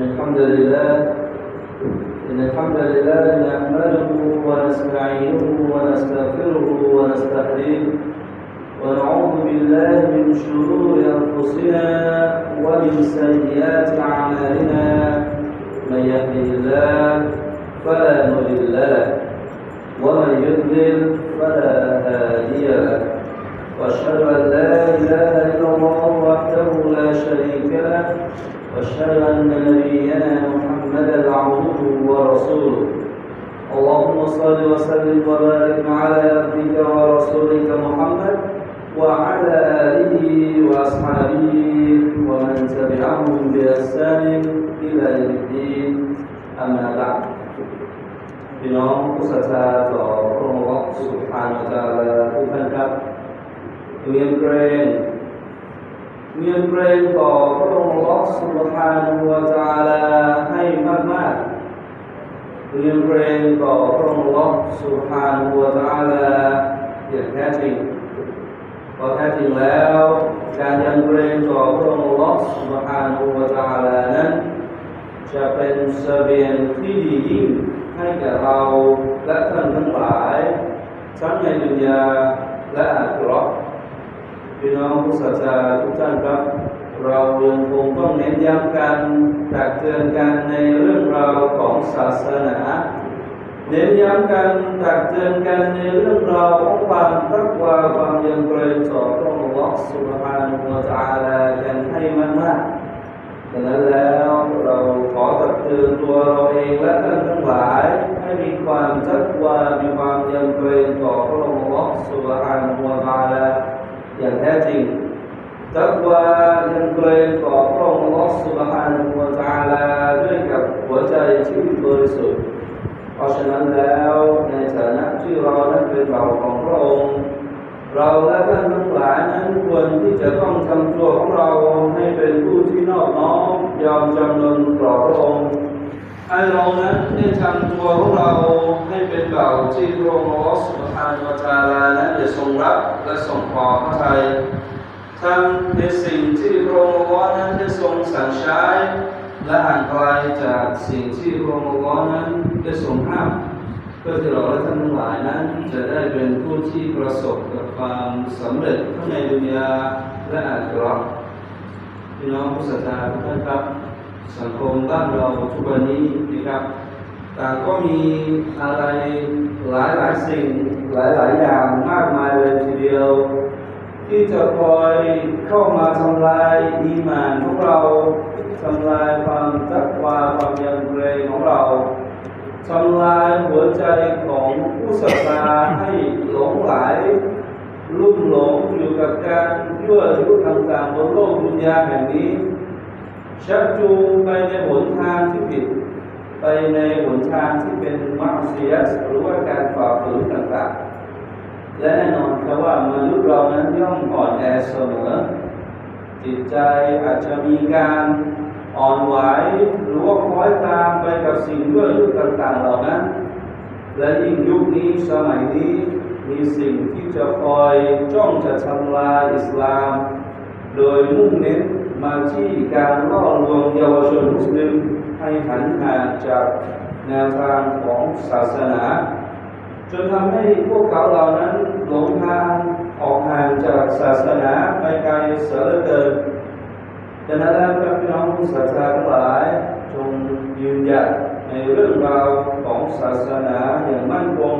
إن الحمد لله إن الحمد لله نحمده ونستعينه ونستغفره ونستهديه ونعوذ بالله من شرور أنفسنا ومن سيئات أعمالنا. من يهده الله فلا مضل له ومن يضلل فلا هادي له. واشهد ان لا اله الا الله وحده لا شريك له واشهد ان نبينا محمدا عبده ورسوله اللهم صل وسلم وبارك على عبدك ورسولك محمد وعلى اله واصحابه ومن تبعهم باحسان الى يوم الدين اما بعد พี่น้องผู้ศรัทธาต่อพระองค์อัลลอฮฺสุบฮานาอัลลอฮฺทุกท่านครับ เวียนเกรงเวียนเกรงต่อพระองค์ลลอฮฺสุบฮานาอัลลอฮฺให้มากๆเวียนเกรงต่อพระองค์ลลอฮฺสุบฮานาอัลลอฮฺอย่างแท้จริงพราะแท้จริงแล้ว การยำเกรงต่อพระองค์ลลอฮฺสุบฮานาอัลลอฮฺนั้นจะเป็นเสบียงที่ดียิ่งให้แก่เราและท่านทั้งหลายทั้งในดุนยาและอาคิเราะห์ พี่น้องผู้ศรัทธาทุกท่านครับ เรายังคงต้องเน้นย้ำกันตักเตือนกันในเรื่องราวของศาสนา เน้นย้ำกันตักเตือนกันในเรื่องราวของความรักวาความยำเกรงต่อพระองค์สุบฮานะฮูวะตะอาลากันให้มากดังนั้นแล้วเราขอตักเตือนตัวเราเองและท่านทั้งหลาย ให้มีความจักวามีความยำเกรงต่อพระองค์สุบฮานะฮูวะตาลา อย่างแท้จริงจักวายำเกรงต่อพระองค์อัลลอฮฺสุบฮานะฮูวะตาลาด้วยกับหัวใจที่บริสุทธิ์เพราะฉะนั้นแล้วในฐานะที่เรานั้นเป็นบ่าวของพระองค์เราและท่านทั้งหลายนั้นควรที่จะต้องทำตัวของเราให้เป็นผู้ที่นอบน้อมยอมจำนนต่อพระองค์ ให้เรานั้นได้ทำตัวของเราให้เป็นเบาที่พระองค์อัลลอสุบฮานวะตะอาลานั้นจะทรงรับและทรงพอพระทัยทำในสิ่งที่พระองค์อัลลอฮฺนั้นได้ทรงสั่งใช้และห่างไกลจากสิ่งที่พระองค์อัลลอฮฺนั้นได้ทรงห้ามเพื่อที่เราและท่านทั้งหลายนั้น จะได้เป็นผู้ที่ประสบกับความสำเร็จทั้งในดุนยาและอาคราะห์พี่น้องผู้ศรัทธาทุกท่านครับ สังคมบ้านเราทุกวันนี้นะครับต่างก็มีอะไรหลายหลายสิ่งหลายหลายอย่างมากมายเลยทีเดียว ที่จะคอยเข้ามาทำลายอีมานของเราทำลายความตักวาความยำเกรงของเราทำลายหัวใจของผู้ศรัทธาให้หลงไหลลุ่มหลงอยู่กับการยั่วยุต่างๆบนโลกดุนยาแห่งนี้ ชักจูงไปในหนทางที่ผิด ไปในหนทางที่เป็นมัเสียหรือว่าการฝ่าฝืนต่างๆ และแน่นอนครับว่ามนุษย์เรานั้นย่อมอ่อนแอเสมอ จิตใจอาจจะมีการอ่อนไหวหรือว่าคล้อยตามไปกับสิ่งด้วยยุคต่างๆเหล่านั้น และยิ่งยุคนี้สมัยนี้มีสิ่งที่จะคอยจ้องจะทำลายอิสลาม โดยมุ่งเน้น มาที่การล่อลวงเยาวชนมุสลิมให้หันห่างจากแนวทางของศาสนา จนทำให้พวกเขาเหล่านั้นหลงทางออกห่างจากศาสนาไปไกลเสือเกินดังนั้นแล้วครับพี่น้องผู้ศรัทธาทั้งหลายจงยืนหยัดในเรื่องราวของศาสนาอย่างมั่นคง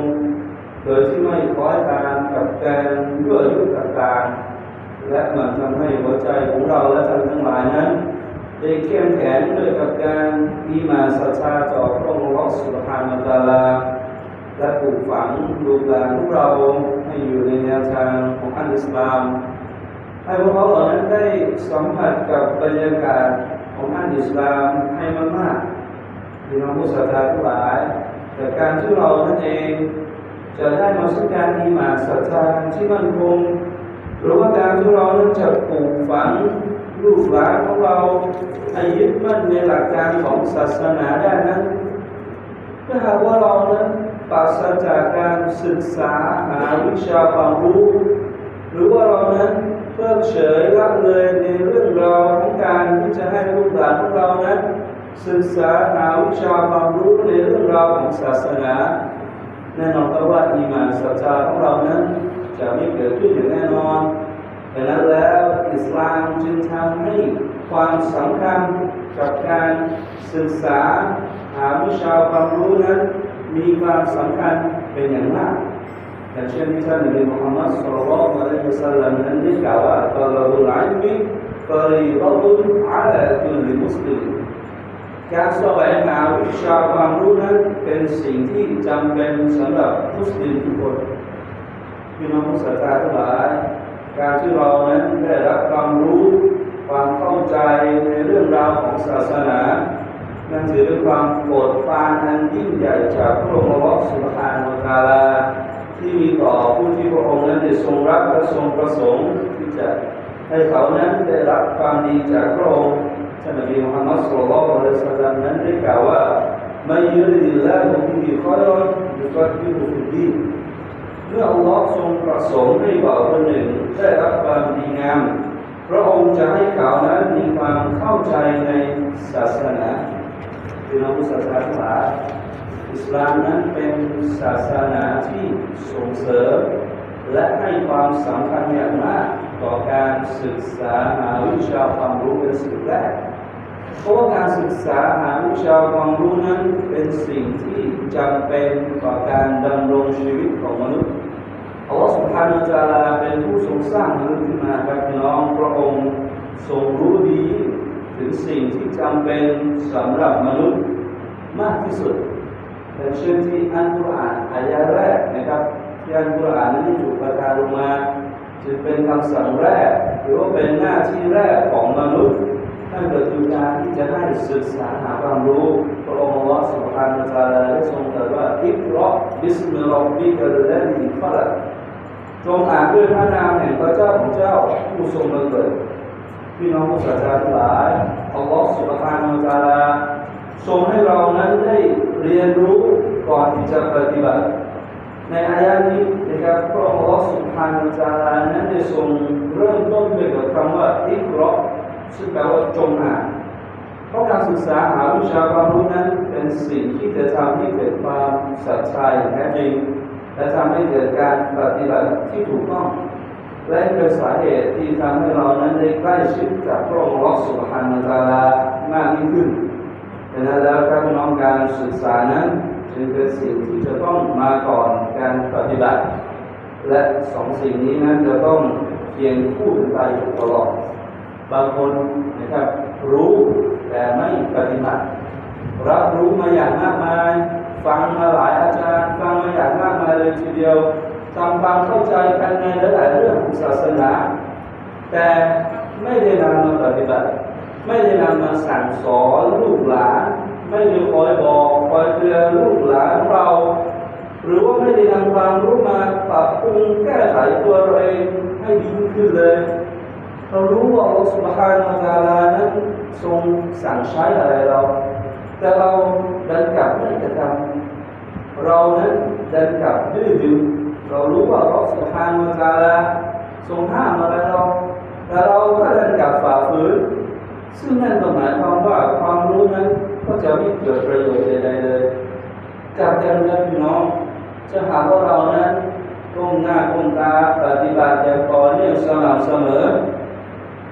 โดยที่ไม่คล้อยตามกับการยั่วยุต่างๆ และมันทำให้หัวใจของเราและท่านทั้งหลายนั้นได้เข้มแข็งด้วยกับการมีมาศรัทธาต่อพระองค์ลอสุบฮานาตาลาและปลูกฝังลูกหลานของเราให้อยู่ในแนวทางของอันอิสลามให้พวกเขาเหล่านั้นได้สัมผัสกับบรรยากาศของอันอิสลามให้มากๆพี่น้องผู้ศรัทธาทั้งหลายแต่การที่เรานั่นเองจะได้มาซึ่งการมีมาศรัทธาที่มั่นคง หรือว่าการที่เรานั้นจะปลูกฝังลูกหลานของเราให้ยึดมั่นในหลักการของศาสนาได้นั้นถ้าหากว่าเรานั้นปราศจากการศึกษาหาวิชาความรู้ หรือว่าเรานั้นเพิกเฉยละเลยในเรื่องราวของการที่จะให้ลูกหลานของเรานั้นศึกษาหาวิชาความรู้ในเรื่องราวของศาสนาแน่นอนว่าอีมานศรัทธาของเรานั้น จะไม่เกิดขึ้นอย่างแน่นอนดังนั้นแล้วอิสลามจึงทำให้ความสำคัญกับการศึกษาหาวิชาความรู้นั้นมีความสำคัญเป็นอย่างมากอย่างเช่นที่ท่านนบีมุฮัมมัดสุลลัลลอฮุอะลัยฮิสัลลัมนั้นได้กล่าวว่าตลอดุลอิลมิฟารีฎะตุนอะลาคุลมุสลิมการแสวงหาวิชาความรู้นั้นเป็นสิ่งที่จำเป็นสำหรับมุสลิมทุกคน พี่น้องผู้ศรัทธาทั้งหลาย การที่เรานั้นได้รับความรู้ความเข้าใจในเรื่องราวของศาสนานั่นถือเป็นความโปรดปรานอันยิ่งใหญ่จากพระองค์ลอสุบฮานาตาลาที่มีต่อผู้ที่พระองค์นั้นได้ทรงรักและทรงประสงค์ที่จะให้เขานั้นได้รับความดีจากพระองค์ท่านนบีมุฮัมมัดสุลลัลละสัลลัมนั้นได้กล่าวว่าไม่ยุริดิลลาฮุบิฮิคอยรอนยุฟักฮิฮุฟิดี เมื่ออัลลอฮ์ทรงประสงค์ให้บ่าวคนหนึ่งได้รับความดีงาม พระองค์จะให้เขานั้นมีความเข้าใจในศาสนาพี่น้องศรัทธาทั้งหลายอิสลามนั้นเป็นศาสนาที่ส่งเสริม และให้ความสำคัญอย่างมากต่อการศึกษาหาวิชาความรู้เป็นสิ่งแรกเพราะว่าการศึกษาหาวิชาความรู้นั้นเป็นสิ่งที่ จำเป็นต่อการดำรงชีวิตของมนุษย์อัลลอฮฺสุบฮานาจาลาเป็นผู้ทรงสร้างมนุษย์ขึ้นมาครับพี่น้องพระองค์ทรงรู้ดีถึงสิ่งที่จำเป็นสำหรับมนุษย์มากที่สุดอย่เช่นที่อันกุรอานอายะแรกนะครับที่อันกุรอานนั้นถูกประทานลงมาจึงเป็นคำสั่งแรก หรือว่าเป็นหน้าที่แรกของมนุษย์ นั่นก็คือการที่จะให้ศึกษาหาความรู้พระองค์ลลอฮฺสุบฮานจาลาได้ทรงตรัสว่าอิกรอบิสมิลลอฮิกัลลดีฟะลักจงอ่านด้วยพระนามแห่งพระเจ้าของเจ้าผู้ทรงบังเกิดพี่น้องผู้ศรัทธาทั้งหลายอัลลอฮฺสุบฮานาจาลาทรงให้เรานั้นได้เรียนรู้ก่อนที่จะปฏิบัติ ในอายะนี้นะครับพระองค์อัลลอฮฺสุบฮานาจาลานั้นได้ทรงเริ่มต้นด้วยกับคำว่าอิกรอ ซึ่งแปลว่าจงอ่านเพราะการศึกษาหาวิชาความรู้นั้นเป็นสิ่งที่จะทำให้เกิดความศรัทธาอย่างแท้จริง และทำให้เกิดการปฏิบัติที่ถูกต้อง และเป็นสาเหตุที่ทำให้เรานั้นได้ใกล้ชิดกับพระองค์ลอสุบฮานาจาลามากยิ่งขึ้นดังนั้นแล้วครับน้องการศึกษานั้นจึงเป็นสิ่งที่จะต้องมาก่อนการปฏิบัติ และสองสิ่งนี้นั้นจะต้องเคียงคู่กันไปตลอด บางคนนะครับรู้แต่ไม่ปฏิบัติรับรู้มาอย่างมากมาย ฟังมาหลายอาจารย์ ฟังมาอย่างมากมายเลยทีเดียวทำความเข้าใจกันในหลายเรื่องของศาสนา แต่ไม่ได้นำมาปฏิบัติ ไม่ได้นำมาสั่งสอนลูกหลานไม่ได้คอยบอกคอยเตือนลูกหลานเรา หรือว่าไม่ได้นำความรู้มาปรับปรุงแก้ไขตัวเองให้ดีขึ้นเลย เรารู้ว่าอัลลอฮฺสุบฮานาอัลานั้นทรงสั่งใช้อะไรเรา แต่เราดันกลับไม่กระทำเรานั้นดันกลับดื้อดึงเรารู้ว่าอัลลอฮฺสุบฮานาอัลลาทรงห้ามอะไรเรา แต่เราก็ดันกลับฝ่าฝืนซึ่งนั่นก็หมายความว่าความรู้นั้นก็จะไม่เกิดประโยชน์ใดๆเลยกลับกันนะพี่น้องจะหาว่าเรานั้นก้มหน้าก้มตาปฏิบัติอย่างต่อเนื่องสม่ำเสมอ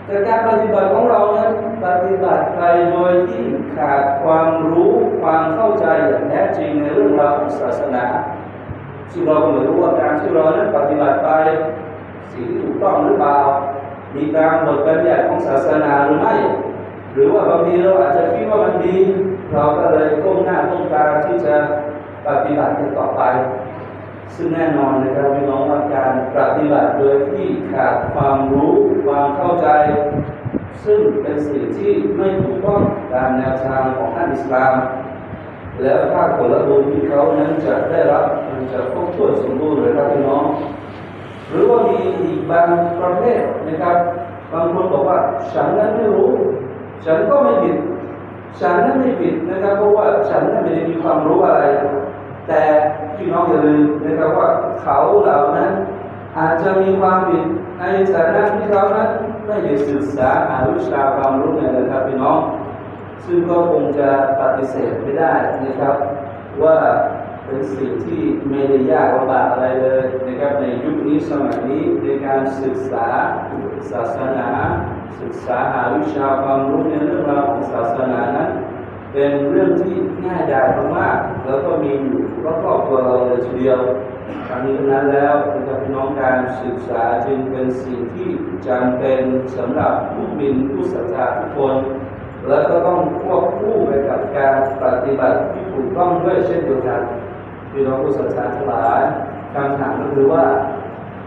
แต่การปฏิบัติของเรานั้นปฏิบัติไปโดยที่ขาดความรู้ความเข้าใจอย่างแท้จริงในเรื่องราวของศาสนาซึ่งเราก็ไม่รู้ว่าการที่เรานั้นปฏิบัติไปสิ่งที่ถูกต้องหรือเปล่ามีตามบทบัญญัติของศาสนาหรือไม่หรือว่าบางทีเราอาจจะคิดว่ามันดี เราก็เลยก้มหน้าก้มตาที่จะปฏิบัติต่อไป ซึ่งแน่นอนนะครับพี่น้องว่าการปฏิบัติโดยที่ขาดความรู้ความเข้าใจ ซึ่งเป็นสิ่งที่ไม่ถูกต้องตามแนวทางของอันอิสลาม แล้วถ้าผลบุญที่เขานั้นจะได้รับมันจะครบถ้วนสมบูรณ์เลยครับพี่น้อง หรือว่ามีอีกบางประเภทนะครับบางคนบอกว่าฉันนั้นไม่รู้ ฉันก็ไม่ผิด ฉันนั้นไม่ผิดนะครับเพราะว่าฉันนั้นไม่ได้มีความรู้อะไร แต่พี่น้องอย่าลืมนะครับว่าเขาเหล่านั้น อาจจะมีความผิดในฐานะที่เขานั้นไม่ได้ศึกษาหาวิชาความรู้ในระดับพี่น้อง ซึ่งก็คงจะปฏิเสธไม่ได้นะครับ ว่าเป็นสิ่งที่ไม่ได้ยากลำบากอะไรเลยนะครับในยุคนี้สมัยนี้ในการศึกษาศาสนา ศึกษาหาวิชาความรู้ในเรื่องราวของศาสนานั้น เป็นเรื่องที่ง่ายดายมากๆแล้วก็มีอยู่รอบๆตัวเราเลยทีเดียวครั้งนี้ทั้งนั้นแล้วนะครับพี่น้องการศึกษาจึงเป็นสิ่งที่จำเป็นสำหรับผู้มินผู้ศรัทธาทุกคน แล้วก็ต้องควบคู่ไปกับการปฏิบัติที่ถูกต้องด้วยเช่นเดียวกันพี่น้องผู้ศรัทธาทั้งหลายคำถามก็คือว่า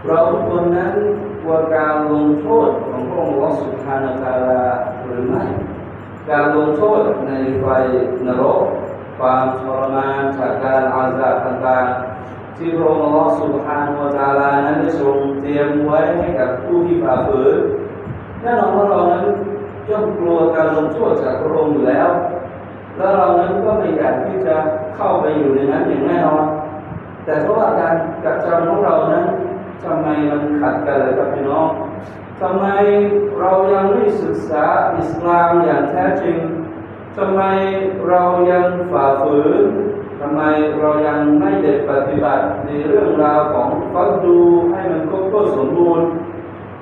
เราทุกคนนั้นกลัวการลงโทษของพระองค์สุภานาตาลาหรือไม่ การลงโทษในไฟนรก ความทรมานจากการอาซาต่างๆ ที่พระองค์ลอสุภานาตาลานั้นได้ทรงเตรียมไว้ให้กับผู้ที่ฝ่าฝืนแน่นอนว่าเรานั้นย่อมกลัวการลงโทษจากพระองค์อยู่แล้ว แล้วเรานั้นก็ไม่อยากที่จะเข้าไปอยู่ในนั้นอย่างแน่นอน แต่เพราะว่าการกระทำของเรานั้นทำไมมันขัดกันเลยครับพี่น้อง ทำไมเรายังไม่ศึกษาอิสลามอย่างแท้จริงทำไมเรายังฝ่าฝืนทำไมเรายังไม่ได้ปฏิบัติในเรื่องราวของฟักดูให้มันครบถ้วนสมบูรณ์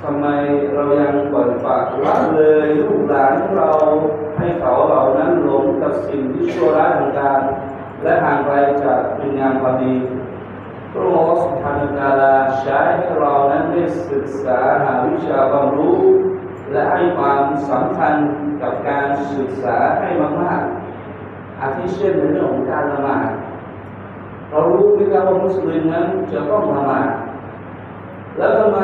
ทำไมเรายังปล่อยฝากละเลยลูกหลานของเราให้เขาเหล่านั้นหลงกับสิ่งที่ชั่วร้ายต่างๆและห่างไกลจากคุณงามความดี พระองค์สุภาพนาลาใช้ให้เรานั้นได้ศึกษาหาวิชาความรู้ และให้ความสำคัญกับการศึกษาให้มากๆอาทิเช่นในเรื่องของการละหมาดเรารู้ไหมครับว่ามุสลิมนั้นจะต้องละหมาดแล้วทำไม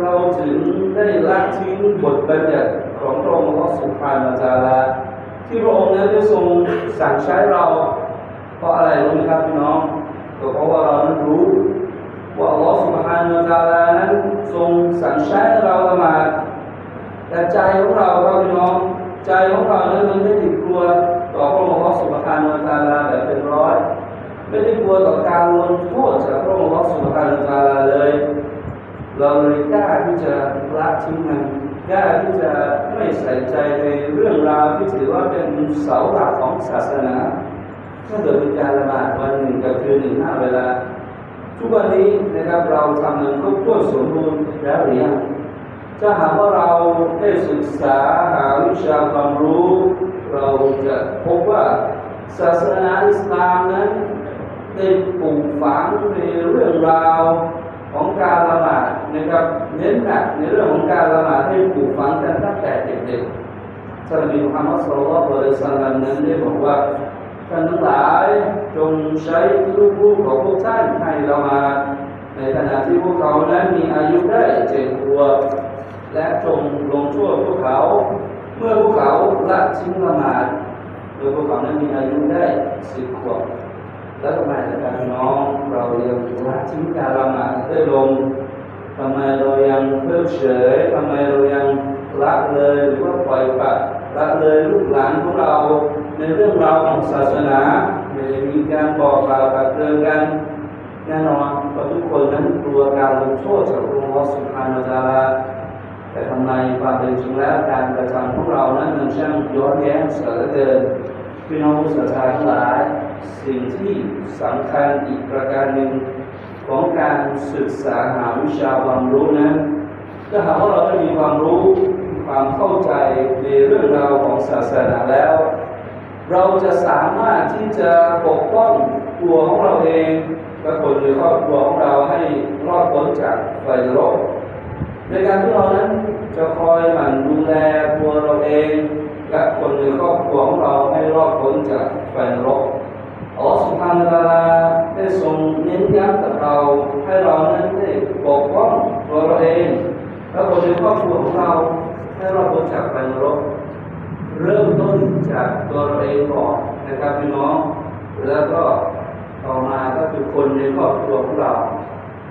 เราถึงได้ละทิ้งบทบัญญัติของพระองค์สุภาพนาลาที่พระองค์นั้นได้ทรงสั่งใช้เรา เพราะอะไรรู้ไหมครับพี่น้อง เพราะว่าเรานั้นรู้ว่าอัลลอฮฺสุบฮานุตาลานั้นทรงสั่งใช้เราละหมาดแต่ใจของเราเราบพี่น้องใจของเราเนี่ยมันไม่ติดกลัวต่อพระองค์สุภฮานุตาลาแบบเป็นร้อยไม่ได้กลัวต่อการลงโทษจากพระองค์สุภฮานุตาลาเลย เราเลยกล้าที่จะละทิ้งมันกล้าที่จะไม่ใส่ใจในเรื่องราวที่ถือว่าเป็นเสาหลักของศาสนา ถ้าเกิดเป็นการละหมาดวันหนึ่งกับคืนหนึ่งห้าเวลา ทุกวันนี้นะครับเราทำมันครบถ้วนสมบูรณ์แล้วหรือยังถ้าหากว่าเราได้ศึกษาหาวิชาความรู้ เราจะพบว่าศาสนาอิสลามนั้นได้ปลูกฝังในเรื่องราวของการละหมาดนะครับเน้นหนักในเรื่องของการละหมาดให้ปลูกฝังกันตั้งแต่เด็กๆท่านนบีมุฮัมมัดสุลลัลลอฮุอะลัยฮิวะซัลลัมนั้นได้บอกว่า ท่านทั้งหลายจงใช้ลูกๆของพวกท่านให้ละหมาดในขณะที่พวกเขานั้นมีอายุได้เจ็ดขวบและจงลงโทษพวกเขา เมื่อพวกเขาละทิ้งละหมาดโดยพวกเขานั้นมีอายุได้สิบขวบแล้วทำไมนะครับพี่น้องเรายังละทิ้งการละหมาดได้ลงทำไมเรายังเพิกเฉยทำไมเรายังละเลยหรือว่าปล่อยปละละเลยลูกหลานของเรา ในเรื่องราวของศาสนาไม่ได้มีการบอกกล่าวตักเตือนกันแน่นอนเพราทุกคนนั้นกลัวการลงโทษจากองค์สุภานาจาราแต่ทำไมความเป็นจริงแล้วการกระทำของเรานั้นมันช่างย้อนแย้งเสียเหลือเกินพี่น้องผู้ศรัทธาทั้งหลาย สิ่งที่สำคัญอีกประการหนึ่งของการศึกษาหาวิชาความรู้นั้นถ้าหากว่าเราจะมีความรู้ความเข้าใจในเรื่องราวของศาสนาแล้ว เราจะสามารถที่จะปกป้องตัวของเราเองและคนในครอบครัวของเราให้รอดพ้นจากไฟนรกในการที่เรานั้นจะคอยหมั่นดูแลตัวเราเอง และคนในครอบครัวของเราให้รอดพ้นจากไฟนรกอัลลอฮฺสุบฮานาตาลาได้ทรงเน้นย้ำกับเราให้เรานั้นได้ปกป้องตัวเราเอง และคนในครอบครัวของเราให้รอดพ้นจากไฟนรก เริ่มต้นจากตัวเราเองก่อนนะครับพี่น้อง แล้วก็ต่อมาก็คือคนในครอบครัวของเรา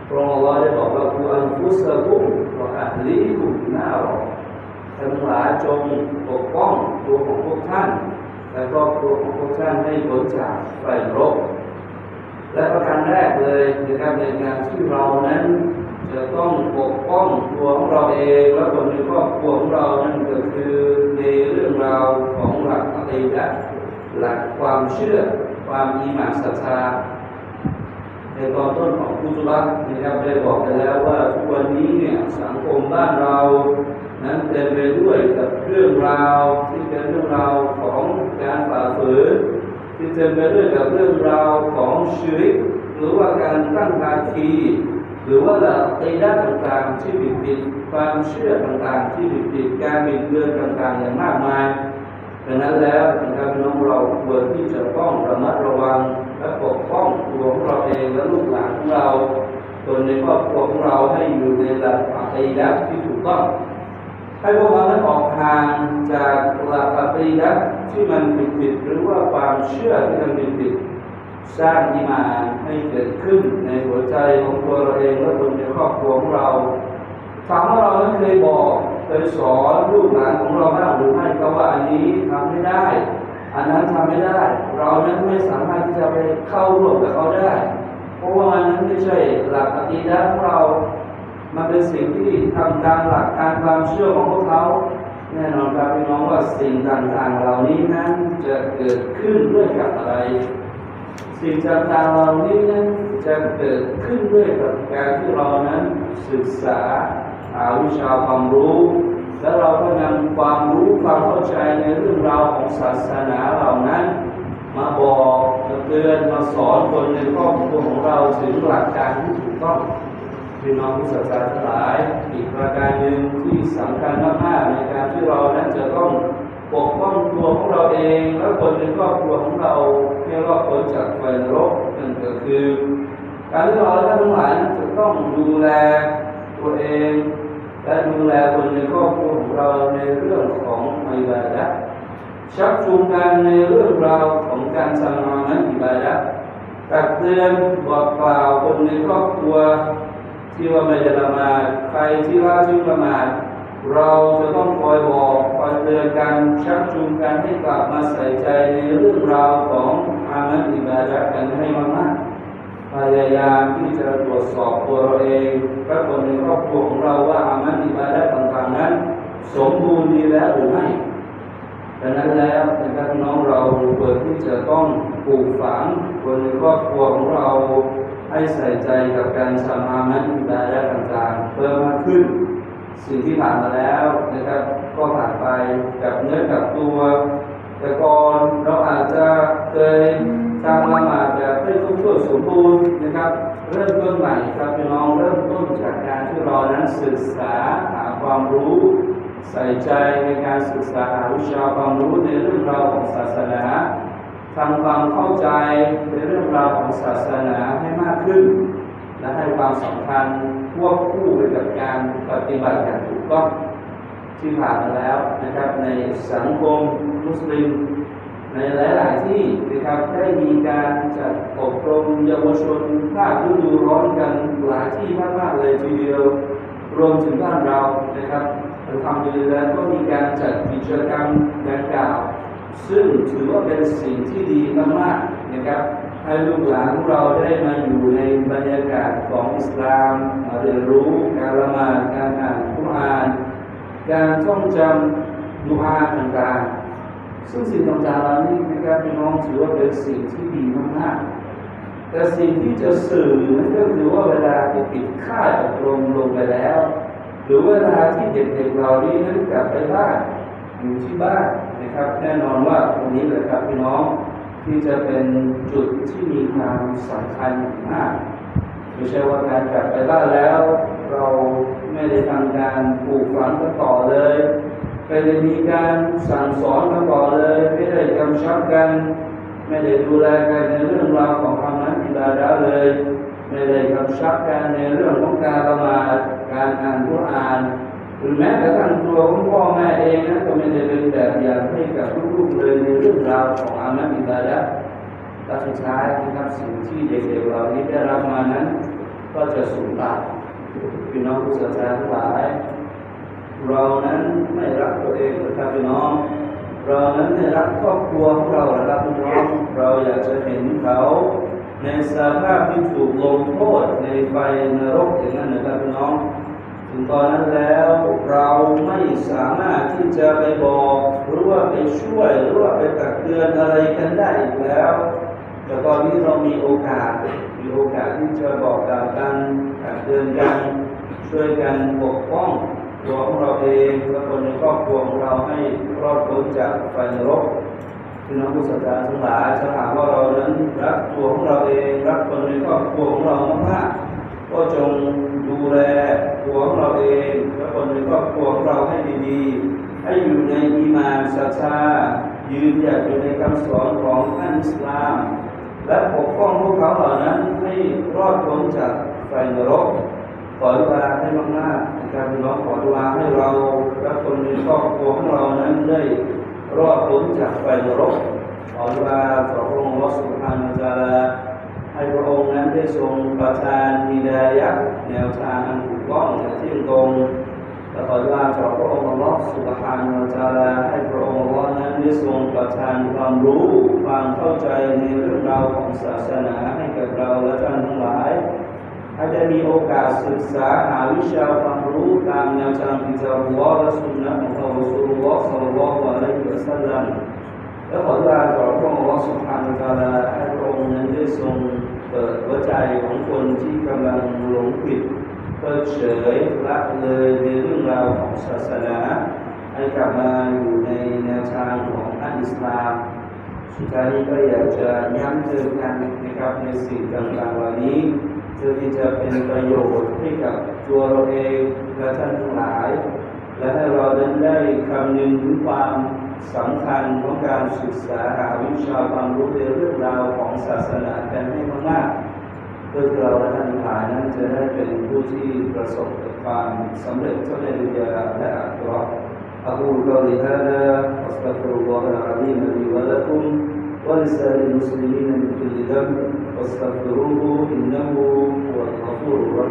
พระองค์ได้บอกว่ากูอันฟุสกุมว่าอัลลีกุมนาเราทั้งหลายจงปกป้องตัวของพวกท่าน และครอบครัวของพวกท่านให้พ้นจากไฟรกและประการแรกเลยนะครับในงานที่เรานั้นจะต้องปกป้องตัวของเราเองและคนในครอบครัวของเรานั่นก็คือ รื่องราวของหลักอะกีดะหลักความเชื่อความมีหมานศรัทธาในตอนต้นของพุทธวัตรนะครับได้บอกไปแล้วว่าทุกวันนี้เนี่ยสังคมบ้านเรา นั้นเต็มไปด้วยกับเรื่องราวที่เป็นเรื่องราวของการฝ่าฝืนที่เต็มไปด้วยกับเรื่องราวของชีวิตหรือว่าการตั้งภาคี หรือว่าหลักไอด้านต่างๆที่บิดบิดความเชื่อต่างๆ ที่บิดบิดการบิดเบือนต่างๆ อย่างมากมายดังนั้นแล้วนะครับน้องเราควรที่จะต้องระมัดระวังและปกป้องตัวของเราเองและลูกหลานของเราคนในครอบครัวของเราให้อยู่ในหลักไอด้าที่ถูกต้องให้พวกเรานั้นออกห่างจากหลักปฏิยัติที่มันผิดผิดหรือว่าความเชื่อที่มันผิดผิด สร้างอิมานให้เกิดขึ้นในหัวใจของตัวเราเองและคนในครอบครัวของเราถามว่าเรานั้นเคยบอกเคยสอนลูกหลานของเราบ้างหรือไม่ก็ว่าอันนี้ทำไม่ได้ อันนั้นทำไม่ได้ เรานั้นไม่สามารถที่จะไปเข้าร่วมกับเขาได้ เพราะว่ามันนั้นไม่ใช่หลักปฏิยัติของเรา มันเป็นสิ่งที่ทำตามหลักการความเชื่อของพวกเขาแน่นอนครับพี่น้องว่าสิ่งต่างๆเหล่านี้นั้นจะเกิดขึ้นด้วยกับอะไร สิ่งต่างๆเหล่านี้นั้นจะเกิดขึ้นด้วยกับการที่เรานั้นศึกษาหาวิชาความรู้ แล้วเราก็นำความรู้ความเข้าใจในเรื่องราวของศาสนาเหล่านั้น มาบอกมาเตือนมาสอนคนในครอบครัวของเราถึงหลักการที่ถูกต้องพี่น้องผู้ศรัทธาทั้งหลายอีกประการหนึ่งที่สำคัญมากๆในการที่เรานั้นจะต้อง ปกป้องตัวของเราเองและคนในครอบครัวของเราให้รอดพ้นจากไฟนรกนั่นก็คือ การที่เราท่านทั้งหลายจะต้องดูแลตัวเอง และดูแลคนในครอบครัวของเราในเรื่องของอิบาดะชักจูงกันในเรื่องราวของการทำงานนั้นอิบาดะตักเตือนบอกกล่าวคนในครอบครัวที่ว่าไม่จะละหมาดใครที่ละทิ้งละหมาด เราจะต้องคอยบอกคอยเตือนกันชักจูงกันให้กลับมาใส่ใจในเรื่องราวของอามันอิบาดะกันให้มากๆพยายามที่จะตรวจสอบตัวเราเองและคนในครอบครัวของเราว่าอามันอิบาดะต่างๆนั้น สมบูรณ์ดีแล้วหรือไม่ดังนั้นแล้วนะครับน้องเราควรที่จะต้องปลูกฝังคนในครอบครัวของเราให้ใส่ใจกับการทำอามันอิบาดะต่างๆเพิ่มมากขึ้น สิ่งที่ผ่านมาแล้วนะครับ ก็ผ่านไปกับเนื้อกับตัว แต่ก่อนเราอาจจะเคยทำละหมาดแบบไม่ครบถ้วนสมบูรณ์นะครับ เริ่มต้นใหม่ครับพี่น้องเริ่มต้นจากการที่เรานั้นศึกษาหาความรู้ใส่ใจในการศึกษาหาวิชาความรู้ในเรื่องราวของศาสนาทำความเข้าใจในเรื่องราวของศาสนาให้มากขึ้น และให้ความสำคัญ ควบคู่ไปกับการปฏิบัติอย่างถูกต้องที่ผ่านมาแล้วนะครับ ในสังคมมุสลิม ในหลาย ๆ ที่นะครับได้มีการจัดอบรมเยาวชนภาคฤดูร้อนกันหลายที่มากๆเลยทีเดียว รวมถึงบ้านเรานะครับทำดีแล้วก็มีการจัดกิจกรรมดังกล่าว ซึ่งถือว่าเป็นสิ่งที่ดีมาก ๆ นะครับ ให้ลูกหลานของเราได้มาอยู่ในบรรยากาศของอิสลามมาเรียนรู้การละหมาดการอ่านคุรอานการท่องจำดุอาต่างๆ ซึ่งสิ่งต่างๆเหล่านี้นะครับพี่น้องถือว่าเป็นสิ่งที่ดีมากๆแต่สิ่งที่จะสื่อนั่นก็คือว่าเวลาที่ปิดค่ายอบรมลงไปแล้ว หรือเวลาที่เด็กๆเหล่านี้นั้นกลับไปบ้านอยู่ที่บ้านนะครับ แน่นอนว่าตรงนี้แหละครับพี่น้อง ที่จะเป็นจุดที่มีความสำคัญอย่างมากไม่ใช่ว่าการกลับไปบ้านแล้ว เราไม่ได้ทำการปลูกฝังกันต่อเลยไม่ได้มีการสั่งสอนกันต่อเลย ไม่ได้กำชับกัน ไม่ได้ดูแลกันในเรื่องราวของธรรมะอิบาดะห์เลย ไม่ได้กำชับกันในเรื่องของการละหมาดการอ่านกุรอาน หรือแม้กระทั่งตัวของพ่อแม่เองนะก็ไม่ได้เป็นแบบอย่างให้กับลูกๆเลยในเรื่องราวของอามัอิบาและสุดท้ายนะครับสิ่งที่เด็กๆเหล่านี้ได้รับมานั้น ก็จะสูญเปล่าพี่น้องผู้ศรัทธาทั้งหลาย เรานั้นไม่รักตัวเองนะครับพี่น้อง เรานั้นไม่รักครอบครัวของเรานะครับพี่น้องเราอยากจะเห็นเขาในสภาพที่ถูกลงโทษในไฟนรกอย่างนั้นนะครับพี่น้อง ตอนนั้นแล้วเราไม่สามารถที่จะไปบอกหรือว่าไปช่วยหรือว่าไปตักเตือนอะไรกันได้อีกแล้ว แต่ตอนนี้เรามีโอกาสมีโอกาสที่จะบอกกล่าวกันตักเตือนกันช่วยกันปกป้องตัวของเราเองและคนในครอบครัวของเราให้รอดพ้นจากไฟนรกพี่น้องผู้ศรัทธาทั้งหลายถ้าหากว่าเรานั้นรักตัวของเราเองรักคนในครอบครัวของเรามากๆก็จง ดูแลตัวของเราเองและคนในครอบครัวของเราให้ดีๆ ให้อยู่ในอีมานศรัทธายืนหยัดอยู่ในคำสอนของท่านอิสลาม และปกป้องพวกเขาเหล่านั้นให้รอดพ้นจากไฟนรกขอดุอาให้มากๆนะครับพี่น้องขอดุอาให้เราและคนในครอบครัวของเรานั้นได้รอดพ้นจากไฟนรกขอดุอาต่อพระองค์สุภานุจาราให้พระองค์ ได้ทรงประทานฮิดายะห์แนวทางอันถูกต้องและเที่ยงตรงและขอดุอาต่อพระองค์อัลลอฮฺสุบฮานุจาราให้พระองค์อัลลอฮ์นั้นได้ทรงประทานความรู้ความเข้าใจในเรื่องราวของศาสนาให้กับเราและท่านทั้งหลายให้ได้มีโอกาสศึกษาหาวิชาความรู้ตามแนวทางพิจารณาและสุนนะของท่านรอสูลุลลอฮ์ศ็อลลัลลอฮุอะลัยฮิวะซัลลัมและขอลาต่อพระองค์อัลลอฮ์สุบฮานะฮูวะตะอาลาให้พระองค์นั้นได้ทรง เปิดหัวใจของคนที่กำลังหลงผิดเพิกเฉยละเลยในเรื่องราวของศาสนา ให้กลับมาอยู่ในแนวทางของอันอิสลามสุดท้ายนี้ก็อยากจะย้ำเตือนกันนะครับในสิ่งต่างๆเหล่านี้เพื่อที่จะเป็นประโยชน์ให้กับตัวเราเองและท่านทั้งหลาย และให้เราได้คำนึงถึงความ สำคัญของการศึกษาหาวิชาความรู้ในเรื่องราวของศาสนากันให้มากๆเพื่อที่เราและท่านทั้งหลายนั้นจะได้เป็นผู้ที่ประสบกับความสำเร็จทั้งในดุนยาและอาคิเราะห์ أقول قولي هذا وأستغفر الله العظيم لي ولكم ولسائر المسلمين من كل ذنب واستغفروه إنه هو الغفور